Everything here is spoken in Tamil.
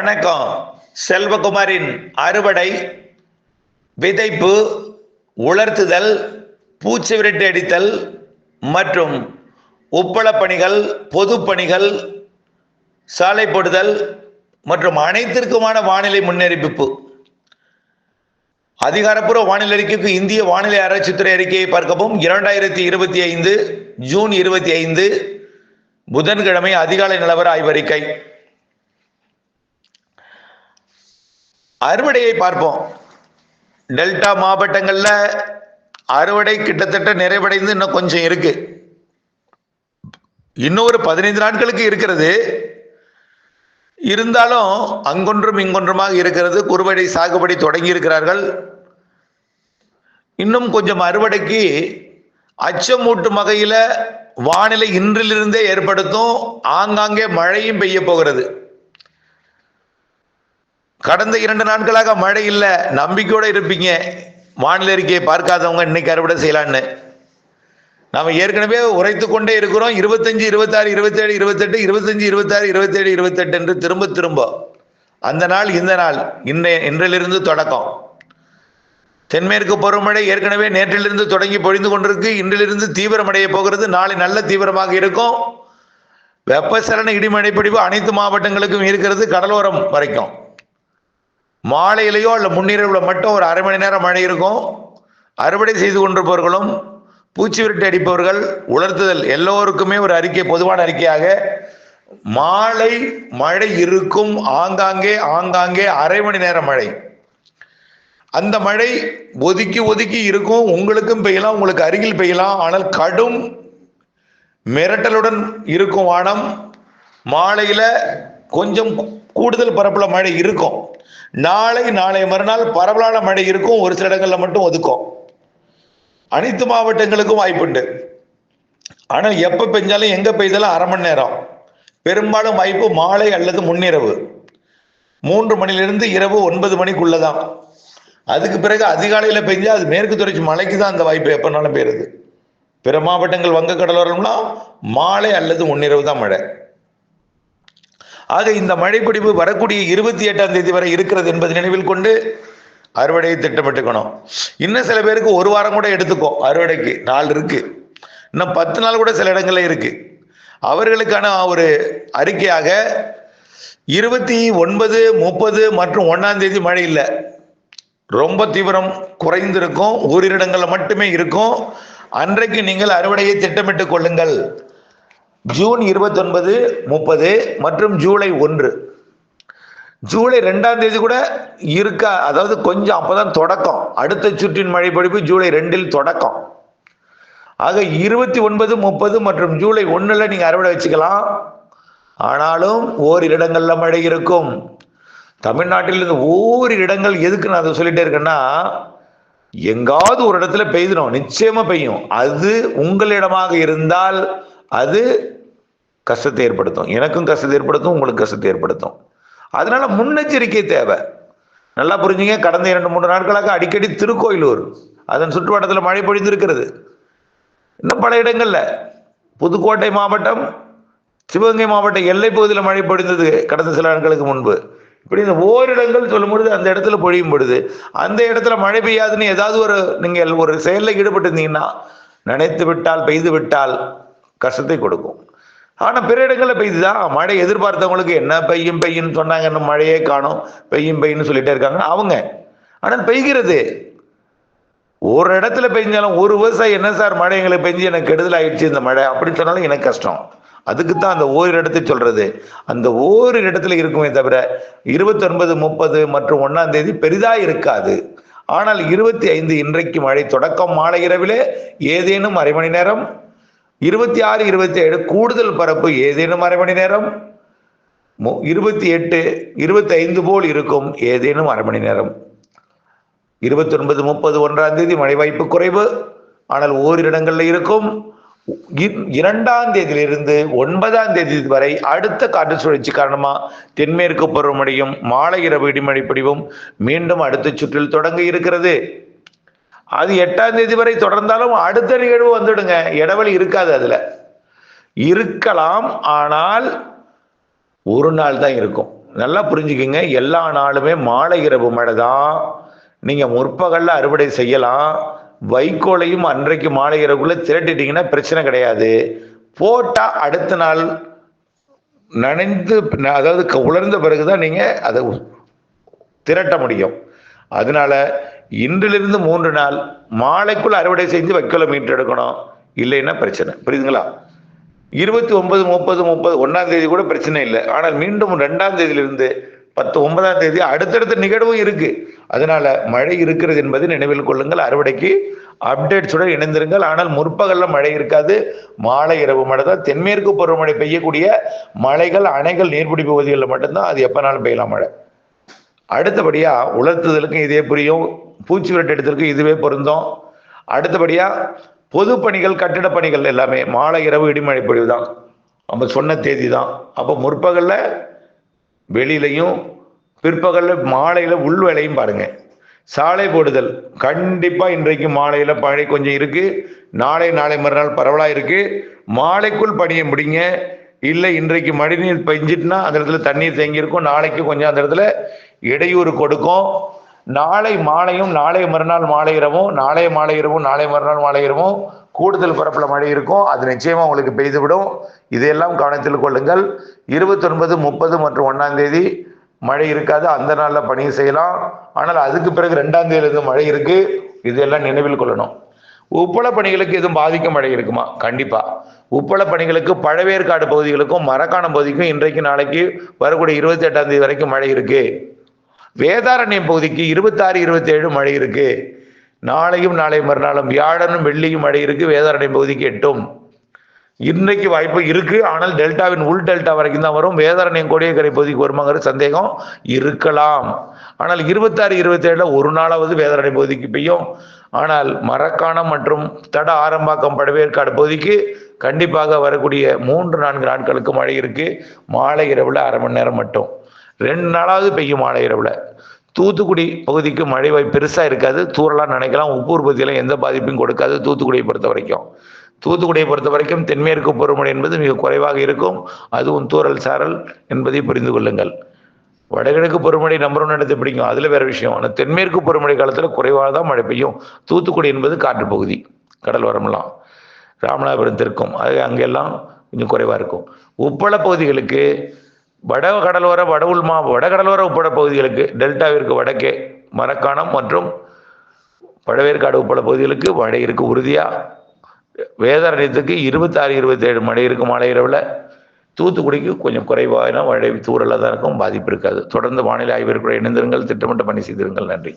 வணக்கம். செல்வகுமாரின் அறுவடை விதைப்பு உலர்த்துதல் பூச்சி விரட்டி அடித்தல் மற்றும் உப்பள பணிகள் பொது பணிகள் சாலை போடுதல் மற்றும் அனைத்திற்குமான வானிலை முன்னறிவிப்பு. அதிகாரப்பூர்வ வானிலை அறிக்கைக்கு இந்திய வானிலை ஆராய்ச்சித்துறை அறிக்கையை பார்க்கவும். இரண்டாயிரத்தி இருபத்தி ஐந்து ஜூன் இருபத்தி ஐந்து புதன்கிழமை அதிகாலை நிலவர ஆய்வறிக்கை அறுவடையை பார்ப்போம். டெல்டா மாவட்டங்கள்ல அறுவடை கிட்டத்தட்ட நிறைவடைந்து இன்னும் கொஞ்சம் இருக்கு. இன்னும் ஒரு பதினைந்து நாட்களுக்கு இருக்கிறது. இருந்தாலும் அங்கொன்றும் இங்கொன்றுமாக இருக்கிறது. குறுவடை சாகுபடி தொடங்கி இருக்கிறார்கள். இன்னும் கொஞ்சம் அறுவடைக்கு அச்சமூட்டும் வகையில வானிலை இன்றிலிருந்தே ஏற்படுத்தும். ஆங்காங்கே மழையும் பெய்ய போகிறது. கடந்த இரண்டு நாட்களாக மழை இல்லை. நம்பிக்கையோட இருப்பீங்க. வானிலை அறிக்கையை பார்க்காதவங்க இன்னைக்கு அறுவடை செய்யலான்னு. நாம ஏற்கனவே உரைத்து கொண்டே இருக்கிறோம். இருபத்தஞ்சு இருபத்தாறு இருபத்தேழு இருபத்தெட்டு இருபத்தஞ்சு இருபத்தாறு இருபத்தேழு இருபத்தெட்டு என்று திரும்ப திரும்ப. அந்த நாள் இந்த நாள் இன்றைய இன்றிலிருந்து தொடக்கம். தென்மேற்கு பருவமழை ஏற்கனவே நேற்றிலிருந்து தொடங்கி பொழிந்து கொண்டிருக்கு. இன்றிலிருந்து தீவிரமடைய போகிறது. நாளை நல்ல தீவிரமாக இருக்கும். வெப்பசலன இடிமழை பிடிவு அனைத்து மாவட்டங்களுக்கும் இருக்கிறது கடலோரம் வரைக்கும். மாலையிலேயோ அல்ல முன்னிரவில் மட்டும் ஒரு அரை மணி நேரம் மழை இருக்கும். அறுவடை செய்து கொண்டிருப்பவர்களும் பூச்சி விரட்டு அடிப்பவர்கள் உலர்த்துதல் எல்லோருக்குமே ஒரு அறிக்கை பொதுவான அறிக்கையாக மாலை மழை இருக்கும் ஆங்காங்கே ஆங்காங்கே அரை மணி நேரம் மழை. அந்த மழை ஒதுக்கி ஒதுக்கி இருக்கும். உங்களுக்கும் பெய்யலாம் உங்களுக்கு அருகில் பெய்யலாம். ஆனால் கடும் மிரட்டலுடன் இருக்கும் வானம். மாலையில கொஞ்சம் கூடுதல் பரப்பில் மழை இருக்கும். நாளை நாளை மறுநாள் பரவலான மழை இருக்கும். ஒரு சில இடங்களில் மட்டும் ஒதுக்கும். அனைத்து மாவட்டங்களுக்கும் வாய்ப்புண்டு. ஆனால் எப்போ பெஞ்சாலும் எங்கே பெய்தாலும் அரை மணி நேரம். பெரும்பாலும் வாய்ப்பு மாலை அல்லது முன்னிரவு. மூன்று மணிலிருந்து இரவு ஒன்பது மணிக்குள்ளே தான் அதுக்கு பிறகு அதிகாலையில் பெஞ்சால் அது மேற்கு தொடர்ச்சி மலைக்கு தான் அந்த வாய்ப்பு எப்போனாலும் பெய்யுது பிற மாவட்டங்கள் வங்க கடலோரம்லாம் மாலை அல்லது முன்னிரவு தான் மழை. ஆக இந்த மழைப்பிடிப்பு வரக்கூடிய இருபத்தி எட்டாம் தேதி வரை இருக்கிறது என்பதை நினைவில் கொண்டு அறுவடையை திட்டமிட்டுக்கணும். இன்னும் சில பேருக்கு ஒரு வாரம் கூட எடுத்துக்கோ அறுவடைக்கு. நாள் இருக்கு. இன்னும் பத்து நாள் கூட சில இடங்கள்ல இருக்கு. அவர்களுக்கான ஒரு அறிக்கையாக இருபத்தி ஒன்பது முப்பது மற்றும் ஒன்னாம் தேதி மழை இல்லை. ரொம்ப தீவிரம் குறைந்திருக்கும். ஓரிரு இடங்களில் மட்டுமே இருக்கும். அன்றைக்கு நீங்கள் அறுவடையை திட்டமிட்டுக் கொள்ளுங்கள். ஜூன் இருபத்தொன்பது முப்பது மற்றும் ஜூலை ஒன்று. ஜூலை ரெண்டாம் தேதி கூட இருக்கா? அதாவது கொஞ்சம் அப்போதான் தொடக்கம். அடுத்த சுற்றின் மழை பொழிப்பு ஜூலை ரெண்டில் தொடக்கம். ஆக இருபத்தி ஒன்பது முப்பது மற்றும் ஜூலை ஒன்றில் நீங்கள் அறுவடை வச்சுக்கலாம். ஆனாலும் ஓரிரு இடங்களில் மழை இருக்கும். தமிழ்நாட்டில் இருந்து ஓரிரு இடங்கள் எதுக்கு நான் அதை சொல்லிட்டே இருக்கேன்னா எங்காவது ஒரு இடத்துல பெய்திடும் நிச்சயமா பெய்யும். அது உங்களிடமாக இருந்தால் அது கஷ்டத்தை ஏற்படுத்தும். எனக்கும் கஷ்டத்தை ஏற்படுத்தும் உங்களுக்கு கஷ்டத்தை ஏற்படுத்தும். அதனால முன்னெச்சரிக்கை தேவை. நல்லா புரிஞ்சுங்க கடந்த இரண்டு மூன்று நாட்களாக அடிக்கடி திருக்கோயிலூர் அதன் சுற்றுவட்டத்தில் மழை பொழிந்திருக்கிறது. இன்னும் பல இடங்கள்ல புதுக்கோட்டை மாவட்டம் சிவகங்கை மாவட்ட எல்லை பகுதியில் மழை பொழிந்தது கடந்த சில நாட்களுக்கு முன்பு. இப்படி இந்த ஓரிடங்கள் சொல்லும் பொழுது அந்த இடத்துல பொழியும் பொழுது அந்த இடத்துல மழை பெய்யாதுன்னு ஏதாவது ஒரு நீங்கள் ஒரு செயலில் ஈடுபட்டிருந்தீங்கன்னா நினைத்து விட்டால் பெய்து விட்டால் கஷ்டத்தை கொடுக்கும். ஆனால் பிற இடங்களில் பெய்யுதுதான் மழை எதிர்பார்த்தவங்களுக்கு என்ன பெய்யும் பெய்யும்னு சொன்னாங்க. இன்னும் மழையே காணும். பெய்யும் பெய்யும்னு சொல்லிட்டே இருக்காங்க அவங்க. ஆனால் பெய்கிறது. ஒரு இடத்துல பெஞ்சாலும் ஒரு விவசாயி என்ன சார் மழை எங்களுக்கு பெஞ்சு எனக்கு கெடுதல் ஆயிடுச்சு இந்த மழை? அப்படின்னு சொன்னாலும் எனக்கு கஷ்டம். அதுக்கு தான் அந்த ஓரிரு இடத்தை சொல்றது. அந்த ஓரிரு இடத்துல இருக்குமே தவிர இருபத்தி ஒன்பது முப்பது மற்றும் ஒன்னாம் தேதி பெரிதா இருக்காது. ஆனால் இருபத்தி ஐந்து இன்றைக்கு மழை தொடக்கம். மாலை இரவிலே ஏதேனும் அரை மணி நேரம் இருபத்தி ஆறு இருபத்தி ஏழு கூடுதல் பரப்பு ஏதேனும் அரை மணி நேரம் இருபத்தி எட்டு இருபத்தி ஐந்து போல் இருக்கும் ஏதேனும் அரை மணி நேரம். இருபத்தி ஒன்பது முப்பது ஒன்றாம் தேதி மழை வாய்ப்பு குறைவு. ஆனால் ஓரிரு இடங்களில் இருக்கும் இரண்டாம் தேதியிலிருந்து ஒன்பதாம் தேதி வரை அடுத்த காற்று சுழற்சி காரணமா தென்மேற்கு பருவமழையும் மாலை இரவு இடிமழை பிடிவும் மீண்டும் அடுத்த சுற்றில் தொடங்க இருக்கிறது. அது எட்டாம் தேதி வரை தொடர்ந்தாலும் அடுத்த நிகழ்வு வந்துடுங்க. இடைவெளி இருக்காது அதுல. இருக்கலாம் ஆனால் ஒரு நாள் தான் இருக்கும். நல்லா புரிஞ்சுக்கிங்க. எல்லா நாளுமே மாலை இரவு மழை தான் நீங்க முற்பகல்ல அறுவடை செய்யலாம். வைக்கோலையும் அன்றைக்கு மாலை இரவுக்குள்ள திரட்டிட்டீங்கன்னா பிரச்சனை கிடையாது. போட்டா அடுத்த நாள் நனைந்து அதாவது க- உலர்ந்த பிறகுதான் நீங்க அதை திரட்ட முடியும். அதனால இன்றிலிருந்து மூன்று நாள் மாலைக்குள் அறுவடை செஞ்சு வைக்கோலை மீட்டு எடுக்கணும். இல்லைன்னா பிரச்சனை. புரியுதுங்களா? இருபத்தி ஒன்பது முப்பது முப்பது ஒன்றாம் தேதி கூட பிரச்சனை இல்லை. ஆனால் மீண்டும் ரெண்டாம் தேதியிலிருந்து பத்து ஒன்பதாம் தேதி அடுத்தடுத்த நிகழ்வும் இருக்கு. அதனால மழை இருக்கிறது என்பதை நினைவில் கொள்ளுங்கள். அறுவடைக்கு அப்டேட்ஸுடன் இணைந்திருங்கள். ஆனால் முற்பகல்ல மழை இருக்காது. மாலை இரவு மழை தான். தென்மேற்கு பருவமழை பெய்யக்கூடிய மழைகள் அணைகள் நீர்பிடிப்பு பகுதிகளில் மட்டும்தான். அது எப்போனாலும் பெய்யலாம் மழை. அடுத்தபடியா உலர்த்துதலுக்கும் இதே புரியும் பூச்சி விரட்டு எடுத்ததுக்கும் இதுவே பொருந்தும். அடுத்தபடியா பொது பணிகள் கட்டிட பணிகள் எல்லாமே மாலை இரவு இடிமழை பொழிவு தான். நம்ம சொன்ன தேதி தான். அப்போ முற்பகல்ல வெளியிலையும் பிற்பகல்ல மாலையில உள் வேலையும் பாருங்க. சாலை போடுதல். கண்டிப்பா இன்றைக்கு மாலையில பழை கொஞ்சம் இருக்கு. நாளை நாளை மறுநாள் பரவலா இருக்கு. மாலைக்குள் பணியை முடிங்க. இல்லை இன்றைக்கு மழைநீர் பெஞ்சிட்டுனா அந்த இடத்துல தண்ணீர் தேங்கி இருக்கும் நாளைக்கு கொஞ்சம் அந்த இடத்துல இடையூறு கொடுக்கும். நாளை மாலையும் நாளை மறுநாள் மாலை இரவும் நாளை மாலை இரவும் நாளை மறுநாள் மாலை இரவும் கூடுதல் பரப்பில் மழை இருக்கும். அது நிச்சயமாக உங்களுக்கு பெய்துவிடும். இதையெல்லாம் கவனத்தில் கொள்ளுங்கள். இருபத்தொன்பது முப்பது மற்றும் ஒன்றாம் தேதி மழை இருக்காது. அந்த நாளில் பணி செய்யலாம். ஆனால் அதுக்கு பிறகு ரெண்டாம் தேதியிலிருந்து மழை இருக்கு. இதெல்லாம் நினைவில் கொள்ளணும். உப்பள பணிகளுக்கு எதுவும் பாதிக்க மழை இருக்குமா? கண்டிப்பா. உப்பள பணிகளுக்கு பழவேற்காடு பகுதிகளுக்கும் மரக்காணம் பகுதிக்கும் இன்றைக்கு நாளைக்கு வரக்கூடிய இருபத்தி எட்டாம் தேதி வரைக்கும் மழை இருக்குது வேதாரண்யம் பகுதிக்கு இருபத்தாறு இருபத்தேழு மழை இருக்கு. நாளையும் நாளை மறுநாளும் வியாழனும் வெள்ளியும் மழை இருக்கு வேதாரண்யம் பகுதிக்கு எட்டும். இன்றைக்கு வாய்ப்பு இருக்கு ஆனால் டெல்டாவின் உள் டெல்டா வரைக்கும் தான் வரும். வேதாரண்யம் கோடியக்கரை பகுதிக்கு வருமாங்கிற சந்தேகம் இருக்கலாம். ஆனால் இருபத்தாறு இருபத்தேழில் ஒரு நாளாவது வேதாரண்யம் பகுதிக்கு பெய்யும். ஆனால் மரக்காணம் மற்றும் தட ஆரம்பாக்கம் படவேற்காடு பகுதிக்கு கண்டிப்பாக வரக்கூடிய மூன்று நான்கு நாட்களுக்கு மழை இருக்கு. மாலை இரவுல அரை மணி நேரம் மட்டும். ரெண்டு நாளாவது பெய்யும் மாலை இரவில். தூத்துக்குடி பகுதிக்கு மழை வாய்ப்பு பெருசாக இருக்காது. தூரலாம் நினைக்கலாம். உப்பூர் உற்பத்தியெல்லாம் எந்த பாதிப்பும் கொடுக்காது. தூத்துக்குடியை பொறுத்த வரைக்கும். தூத்துக்குடியை பொறுத்த வரைக்கும் தென்மேற்கு பருவமழை என்பது மிக குறைவாக இருக்கும். அதுவும் தூறல் சாரல் என்பதை புரிந்து கொள்ளுங்கள். வடகிழக்கு பருவமழை நம்பர் ஒன்று இடத்தை பிடிக்கும் அதில் வேற விஷயம். ஆனால் தென்மேற்கு பருவமழை காலத்தில் குறைவாக தான் மழை பெய்யும். தூத்துக்குடி என்பது காற்று பகுதி. கடல் வரமெல்லாம் ராமநாதபுரம் திருக்கும் அது அங்கெல்லாம் கொஞ்சம் குறைவாக இருக்கும். உப்பள பகுதிகளுக்கு வட கடலோர வட உள் மா வடகடலோர உப்பட பகுதிகளுக்கு டெல்டாவிற்கு வடக்கே மரக்காணம் மற்றும் வடவேற்காடு உட்பட பகுதிகளுக்கு மழை இருக்கு உறுதியா? வேதாரண்யத்துக்கு இருபத்தாறு இருபத்தேழு மழை இருக்கும் மழை இரவில். தூத்துக்குடிக்கு கொஞ்சம் குறைவான மழை தூரலாக தான் இருக்கும் பாதிப்பு இருக்காது. தொடர்ந்து வானிலை ஆய்விற்குள்ள இணைந்திருங்கள் திட்டமிட்ட பணி செய்திருங்கள். நன்றி.